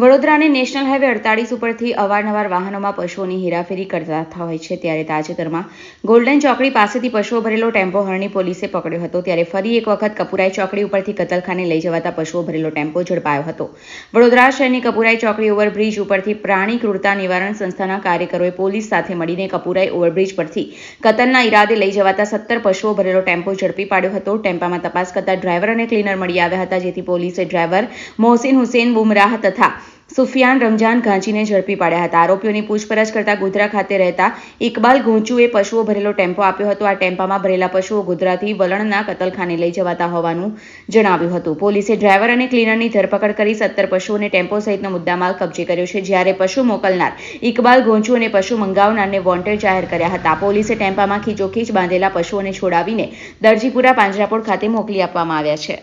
વડોદરાની national highway અડતાળીસ ઉપરથી અવારનવાર વાહનોમાં પશુઓની હેરાફેરી કરતા હોય છે ત્યારે તાજેતરમાં ગોલ્ડન ચોકડી પાસેથી પશુઓ ભરેલો ટેમ્પો હરણી પોલીસે પકડ્યો હતો. ત્યારે ફરી એક વખત કપુરાઈ ચોકડી ઉપરથી કતલખાને લઈ જવાતા પશુઓ ભરેલો ટેમ્પો ઝડપાયો હતો. વડોદરા શહેરની કપુરાઈ ચોકડી ઓવરબ્રિજ ઉપરથી પ્રાણી ક્રૂરતા નિવારણ સંસ્થાના કાર્યકરોએ પોલીસ સાથે મળીને કપુરાઈ ઓવરબ્રિજ પરથી કતલના ઈરાદે લઈ જવાતા સત્તર પશુઓ ભરેલો ટેમ્પો ઝડપી પાડ્યો હતો. ટેમ્પામાં તપાસ કરતા ડ્રાઈવર અને ક્લીનર મળી આવ્યા હતા, જેથી પોલીસે ડ્રાઈવર મોહસિન હુસેન બુમરાહ તથા સુફિયાન રમજાન ઘાંચીને ઝડપી પાડ્યા હતા. આરોપીઓની પૂછપરછ કરતા ગોધરા ખાતે રહેતા ઇકબાલ ગુંચુએ પશુઓ ભરેલો ટેમ્પો આપ્યો હતો. આ ટેમ્પામાં ભરેલા પશુઓ ગોધરાથી વલણના કતલખાને લઈ જવાતા હોવાનું જણાવ્યું હતું. પોલીસે ડ્રાઈવર અને ક્લીનરની ધરપકડ કરી સત્તર પશુઓને ટેમ્પો સહિતનો મુદ્દામાલ કબજે કર્યો છે, જ્યારે પશુ મોકલનાર ઇકબાલ ગોંચુ અને પશુ મંગાવનારને વોન્ટેડ જાહેર કર્યા હતા. પોલીસે ટેમ્પામાં ખીચોખીચ બાંધેલા પશુઓને છોડાવીને દરજીપુરા પાંજરાપોળ ખાતે મોકલી આપવામાં આવ્યા છે.